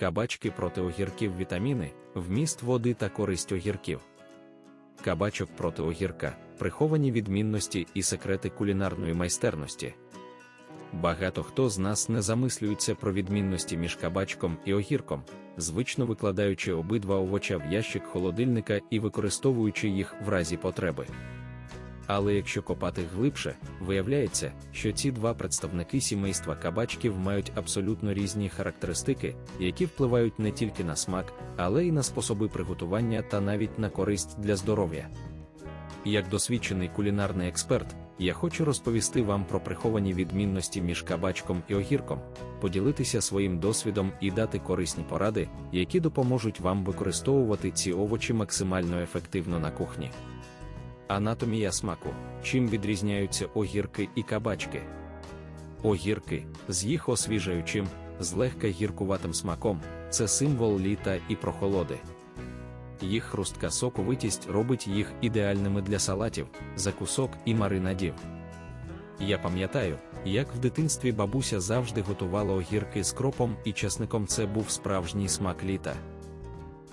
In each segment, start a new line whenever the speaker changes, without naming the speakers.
Кабачки проти огірків вітаміни, вміст води та користь огірків. Кабачок проти огірка, приховані відмінності і секрети кулінарної майстерності. Багато хто з нас не замислюється про відмінності між кабачком і огірком, звично викладаючи обидва овоча в ящик холодильника і використовуючи їх в разі потреби. Але якщо копати глибше, виявляється, що ці два представники сімейства кабачків мають абсолютно різні характеристики, які впливають не тільки на смак, але й на способи приготування та навіть на користь для здоров'я. Як досвідчений кулінарний експерт, я хочу розповісти вам про приховані відмінності між кабачком і огірком, поділитися своїм досвідом і дати корисні поради, які допоможуть вам використовувати ці овочі максимально ефективно на кухні. Анатомія смаку. Чим відрізняються огірки і кабачки? Огірки з їх освіжаючим, злегка гіркуватим смаком це символ літа і прохолоди. Їх хрустка соковитість робить їх ідеальними для салатів, закусок і маринадів. Я пам'ятаю, як в дитинстві бабуся завжди готувала огірки з кропом і часником це був справжній смак літа.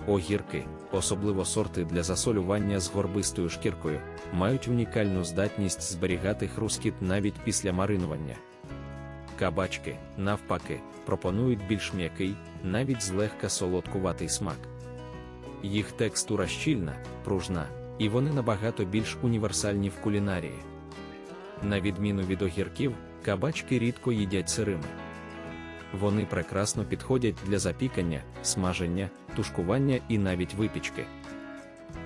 Огірки, особливо сорти для засолювання з горбистою шкіркою, мають унікальну здатність зберігати хрускіт навіть після маринування. Кабачки, навпаки, пропонують більш м'який, навіть злегка солодкуватий смак. Їх текстура щільна, пружна, і вони набагато більш універсальні в кулінарії. На відміну від огірків, кабачки рідко їдять сирими. Вони прекрасно підходять для запікання, смаження, тушкування і навіть випічки.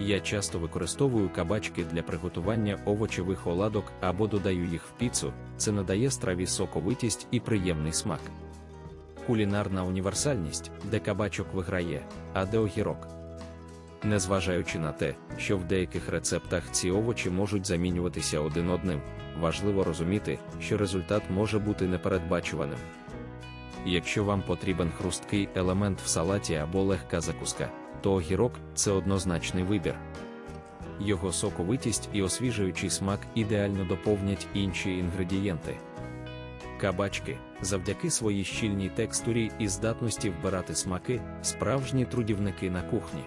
Я часто використовую кабачки для приготування овочевих оладок або додаю їх в піцу, це надає страві соковитість і приємний смак. Кулінарна універсальність, де кабачок виграє, а де огірок. Незважаючи на те, що в деяких рецептах ці овочі можуть замінюватися один одним, важливо розуміти, що результат може бути непередбачуваним. Якщо вам потрібен хрусткий елемент в салаті або легка закуска, то огірок це однозначний вибір. Його соковитість і освіжуючий смак ідеально доповнять інші інгредієнти. Кабачки, завдяки своїй щільній текстурі і здатності вбирати смаки, справжні трудівники на кухні.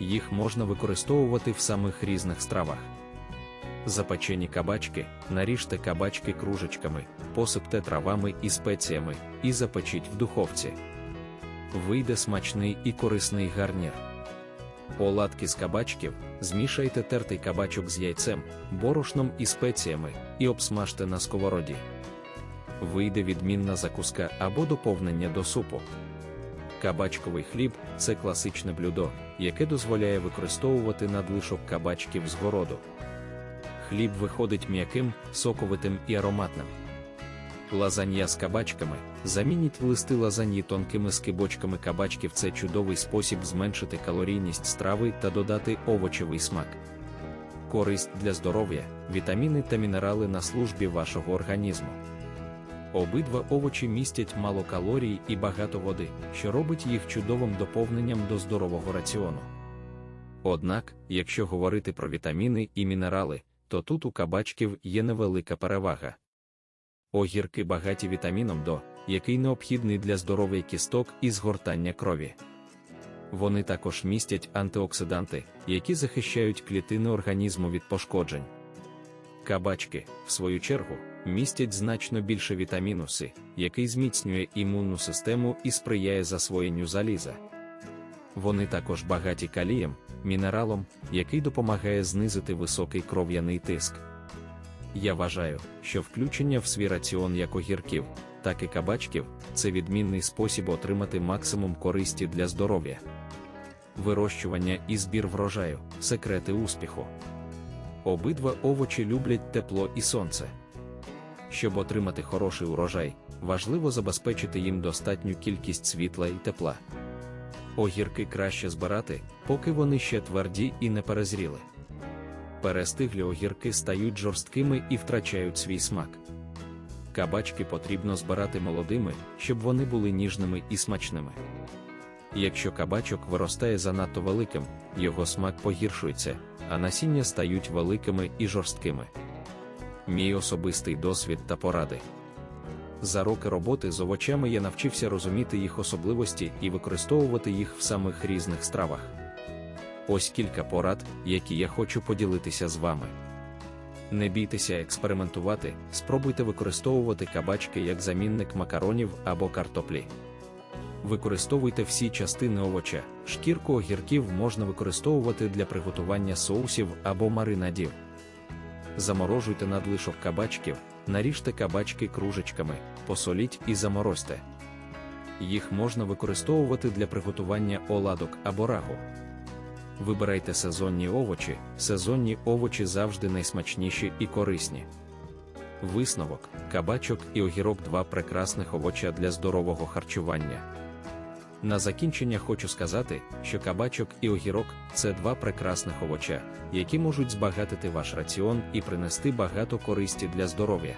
Їх можна використовувати в самих різних стравах. Запечені кабачки, наріжте кабачки кружечками, посипте травами і спеціями, і запечіть в духовці. Вийде смачний і корисний гарнір. Оладки з кабачків, змішайте тертий кабачок з яйцем, борошном і спеціями, і обсмажте на сковороді. Вийде відмінна закуска або доповнення до супу. Кабачковий хліб це класичне блюдо, яке дозволяє використовувати надлишок кабачків з городу. Хліб виходить м'яким, соковитим і ароматним. Лазанья з кабачками замініть листи лазаньї тонкими скибочками кабачків це чудовий спосіб зменшити калорійність страви та додати овочевий смак. Користь для здоров'я, вітаміни та мінерали на службі вашого організму. Обидва овочі містять мало калорій і багато води, що робить їх чудовим доповненням до здорового раціону. Однак, якщо говорити про вітаміни і мінерали, то тут у кабачків є невелика перевага. Огірки багаті вітаміном До, який необхідний для здоров'я кісток і згортання крові. Вони також містять антиоксиданти, які захищають клітини організму від пошкоджень. Кабачки, в свою чергу, містять значно більше вітаміну С, який зміцнює імунну систему і сприяє засвоєнню заліза. Вони також багаті калієм, мінералом, який допомагає знизити високий кров'яний тиск. Я вважаю, що включення в свій раціон як огірків, так і кабачків це відмінний спосіб отримати максимум користі для здоров'я. Вирощування і збір врожаю секрети успіху. Обидва овочі люблять тепло і сонце. Щоб отримати хороший урожай, важливо забезпечити їм достатню кількість світла і тепла. Огірки краще збирати, поки вони ще тверді і не перезріли. Перестиглі огірки стають жорсткими і втрачають свій смак. Кабачки потрібно збирати молодими, щоб вони були ніжними і смачними. Якщо кабачок виростає занадто великим, його смак погіршується, а насіння стають великими і жорсткими. Мій особистий досвід та поради. За роки роботи з овочами я навчився розуміти їх особливості і використовувати їх в самих різних стравах. Ось кілька порад, які я хочу поділитися з вами. Не бійтеся експериментувати, спробуйте використовувати кабачки як замінник макаронів або картоплі. Використовуйте всі частини овоча, шкірку огірків можна використовувати для приготування соусів або маринадів. Заморожуйте надлишок кабачків, наріжте кабачки кружечками, посоліть і заморозьте. Їх можна використовувати для приготування оладок або рагу. Вибирайте сезонні овочі, сезонні овочі завжди найсмачніші і корисні. Висновок, кабачок і огірок два прекрасних овоча для здорового харчування. На закінчення хочу сказати, що кабачок і огірок це два прекрасних овоча, які можуть збагатити ваш раціон і принести багато користі для здоров'я.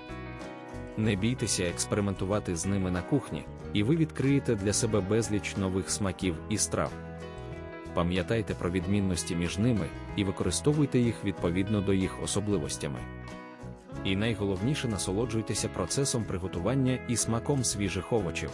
Не бійтеся експериментувати з ними на кухні, і ви відкриєте для себе безліч нових смаків і страв. Пам'ятайте про відмінності між ними і використовуйте їх відповідно до їх особливостями. І найголовніше насолоджуйтеся процесом приготування і смаком свіжих овочів.